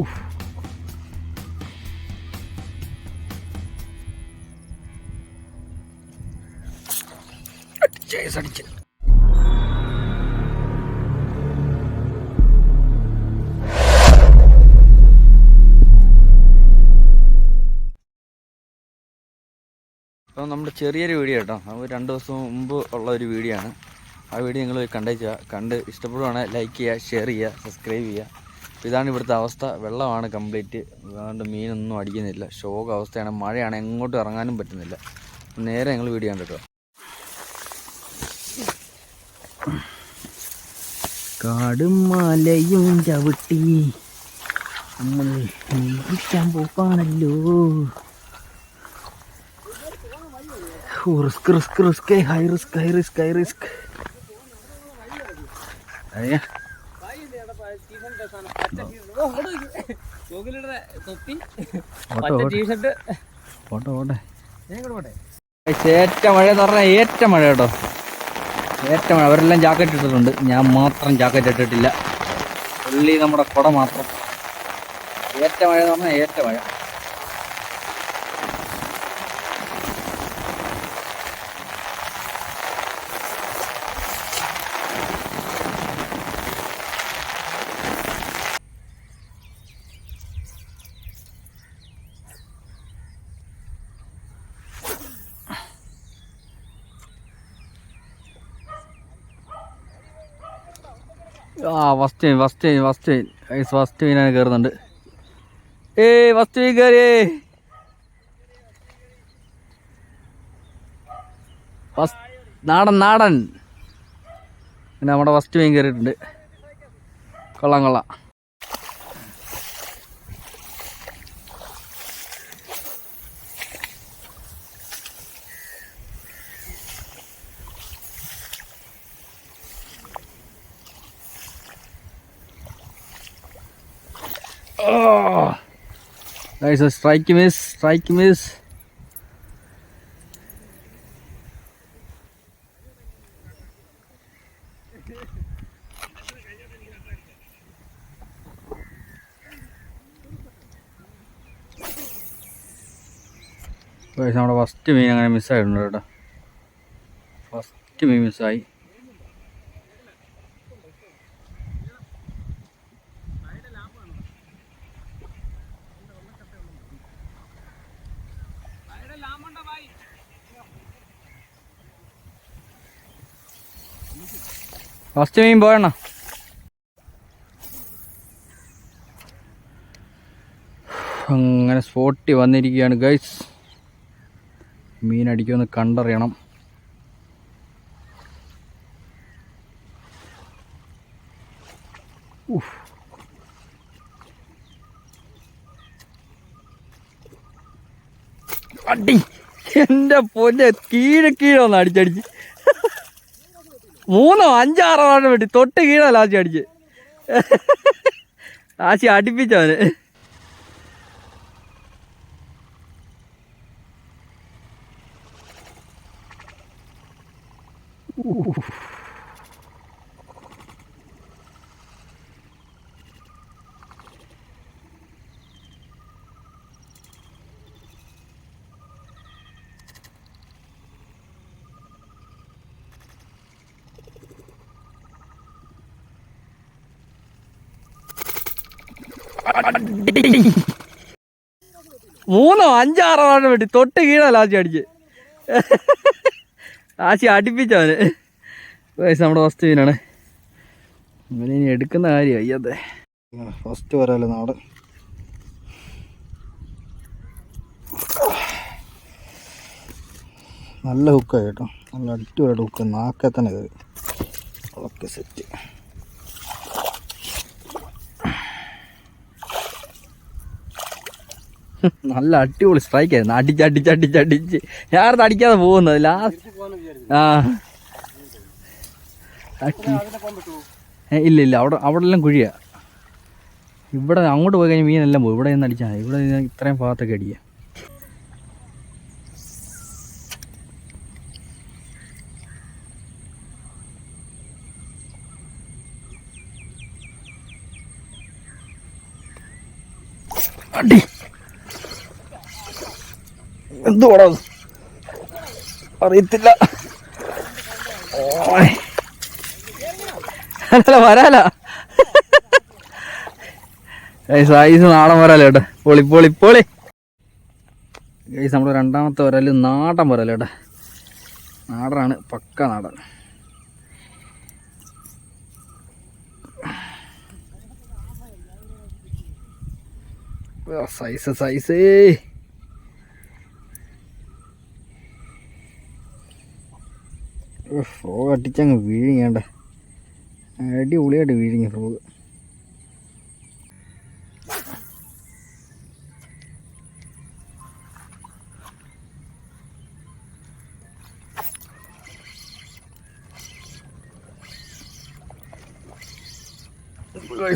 ഉഫ്. അടിച്ച്. അപ്പോൾ നമ്മുടെ ചെറിയൊരു വീഡിയോ കേട്ടോ നമുക്ക് രണ്ട് ദിവസം മുമ്പ് ഉള്ള ഒരു വീഡിയോ ആണ് ആ വീഡിയോ നിങ്ങൾ കണ്ടേച്ചുക കണ്ട് ഇഷ്ടപ്പെടുവാണെങ്കിൽ ലൈക്ക് ചെയ്യുക ഷെയർ ചെയ്യുക സബ്സ്ക്രൈബ് ചെയ്യുക. അപ്പോൾ ഇതാണ് ഇവിടുത്തെ അവസ്ഥ. വെള്ളമാണ് കംപ്ലീറ്റ് അതുകൊണ്ട് മീനൊന്നും അടിക്കുന്നില്ല. ഷോക്ക് അവസ്ഥയാണ്. മഴയാണ്. എങ്ങോട്ടും ഇറങ്ങാനും പറ്റുന്നില്ല. നേരെ ഞങ്ങൾ വീഡിയോ കണ്ടിട്ടോ കാടും മലയും ചവിട്ടി നമ്മൾ കുടിക്കാൻ പോക്കാണല്ലോ risk risk risk. High risk high risk high risk. ഏറ്റ മഴ എന്ന് പറഞ്ഞാൽ ഏറ്റ മഴ കേട്ടോ. ഏറ്റ മഴ. അവരെല്ലാം ജാക്കറ്റ് ഇട്ടിട്ടുണ്ട്. ഞാൻ മാത്രം ജാക്കറ്റ് ഇട്ടിട്ടില്ല. പുള്ളി നമ്മുടെ കുട മാത്രം. ഏറ്റ മഴ എന്ന് പറഞ്ഞാൽ ഏറ്റ മഴ. ആ ഫസ്റ്റ് വസ്തു ഫസ്റ്റ് ടൈമിനാണ് കയറുന്നുണ്ട് ഏയ് ഫസ്റ്റ് ടൈം കയറി ഫസ്റ്റ് നാടൻ നാടൻ. പിന്നെ നമ്മുടെ ഫസ്റ്റ് മീൻ കയറിയിട്ടുണ്ട് കൊള്ളാം കൊള്ളാം. Oh. Strike miss strike miss നമ്മുടെ ഫസ്റ്റ് മീൻ അങ്ങനെ മിസ്സായിട്ടുണ്ട് കേട്ടോ ഫസ്റ്റ് മീൻ മിസ്സായി ഫസ്റ്റ് മീൻ പോയണ്ണ അങ്ങനെ സ്പോട്ടി വന്നിരിക്കുകയാണ് ഗൈസ് മീൻ അടിക്കുമെന്ന് കണ്ടറിയണം. ഉഫ്. അടി എന്റെ പൊന്നെ കീഴെ കീഴൊന്ന് അടിച്ചടിച്ച്. മൂന്നോ അഞ്ചാറോ ആണ് വേണ്ടി തൊട്ട് കീഴോ ലാസ്റ്റ് അടിച്ച്. ആശി അടിപ്പിച്ചവന്. മൂന്നോ അഞ്ചാറോ ആണ് വേണ്ടി തൊട്ട് കീഴാ ലാശി അടിച്ച്. ആശി അടിപ്പിച്ചവന്. വയസ്സ് നമ്മുടെ ഫസ്റ്റ് മീനാണ് ഇവനെ ഇനി എടുക്കുന്ന കാര്യം അയ്യതെ ഫസ്റ്റ് വരാല്ലോ നാട്. നല്ല ഹുക്കായി കേട്ടോ. നല്ല അടിപൊളിയായിട്ട് ഹുക്ക് നാക്കെ തന്നെ കയറി ഓക്കെ സെറ്റ് നല്ല അടിപൊളി സ്ട്രൈക്ക് ആയിരുന്നു. അടിച്ച് അടിച്ച് അടിച്ച് അടിച്ച്. ഞാനത് അടിക്കാതെ പോകുന്നത്. ലാസ്റ്റ് ആ. ഇല്ല ഇല്ല. അവിടെ അവിടെ എല്ലാം കുഴിയാ. ഇവിടെ അങ്ങോട്ട് പോയി കഴിഞ്ഞാൽ മീനെല്ലാം പോകും. ഇവിടെ നിന്ന് അടിച്ചാൽ ഇവിടെ ഇത്രയും ഭാഗത്തൊക്കെ അടിക്കുക എന്തുവാടാ? അറിയത്തില്ല. വരാലൈസ് അല്ല വരാല? നാടൻ വരാല കേട്ടോ. പൊളി പൊളി പൊളി. ഗൈസ് നമ്മുടെ രണ്ടാമത്തെ വരാൽ നാടൻ വരാല കേട്ടോ. നാടനാണ് പക്ക നാടൻ. സൈസ് സൈസ് ഫ്രോഗ് അടിച്ചങ്ങ് വീഴിങ്ങേണ്ട അടിപൊളിയായിട്ട് വീഴുങ്ങി ഫ്രോഗ്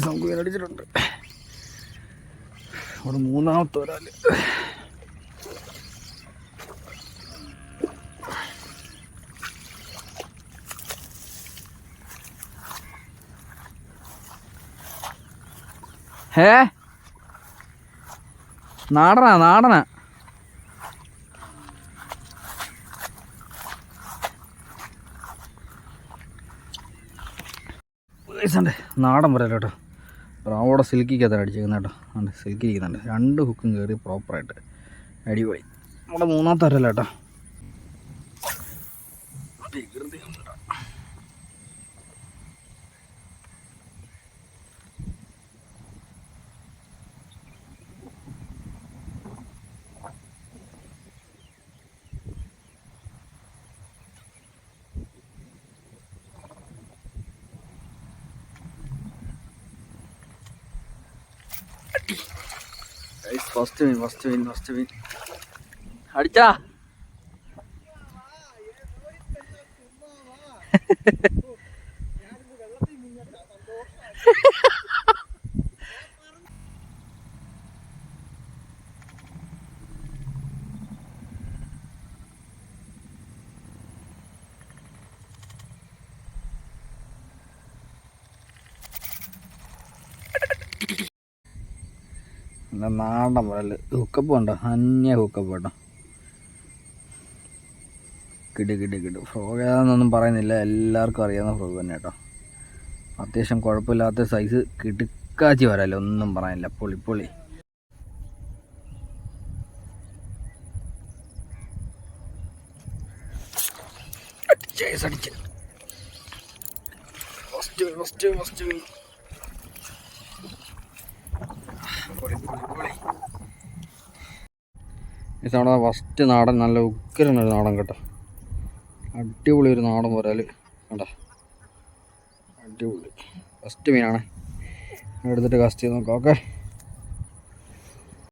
നമുക്ക് അടിച്ചിട്ടുണ്ട് അവിടെ മൂന്നാമത്തെ ഒരാൾ. ഹേ? നാടനാ നാടനാ. നാടൻ വരല്ലോ കേട്ടോ. റാവോടെ സിൽക്കിക്കകത്താണ് അടിച്ചേക്കുന്നത് കേട്ടോ. ഉണ്ട് സിൽക്കി ഇരിക്കുന്നുണ്ട് രണ്ട് ഹുക്കും കയറി പ്രോപ്പറായിട്ട് അടിപൊളി. നമ്മുടെ മൂന്നാമത്തെ വരല്ലോ കേട്ടോ. ഫസ്റ്റ് മീൻ ഫസ്റ്റ് മീൻ ഫസ്റ്റ് മീൻ അടിച്ചാ നല്ല നാടൻ പോലെ ഹുക്കപ്പ് ഉണ്ടോ അന്യ ഹുക്കപ്പ് കേട്ടോ. കിട് കിട് കിട്. ഫ്രോഗ് ഏതാണെന്നൊന്നും പറയുന്നില്ല. എല്ലാവർക്കും അറിയാവുന്ന ഫ്രോഗ് തന്നെ കേട്ടോ. അത്യാവശ്യം കുഴപ്പമില്ലാത്ത സൈസ് കിടുക്കാച്ചി വരാല്ലോ ഒന്നും പറയാനില്ല. പൊളി പൊളി. അടിച്ച് ഫസ്റ്റ് ഫസ്റ്റ് ഫസ്റ്റ് പൊളി പൊളി പൊളി ഇത് നമ്മുടെ ഫസ്റ്റ് നാടൻ നല്ല ഉഗ്രനൊരു നാടൻ കേട്ടോ. അടിപൊളി ഒരു നാടൻ പോരാൽ കേട്ടോ അടിപൊളി. ഫസ്റ്റ് മീനാണ് എടുത്തിട്ട് കസ്റ്റ് ചെയ്ത് നോക്കാം. ഓക്കെ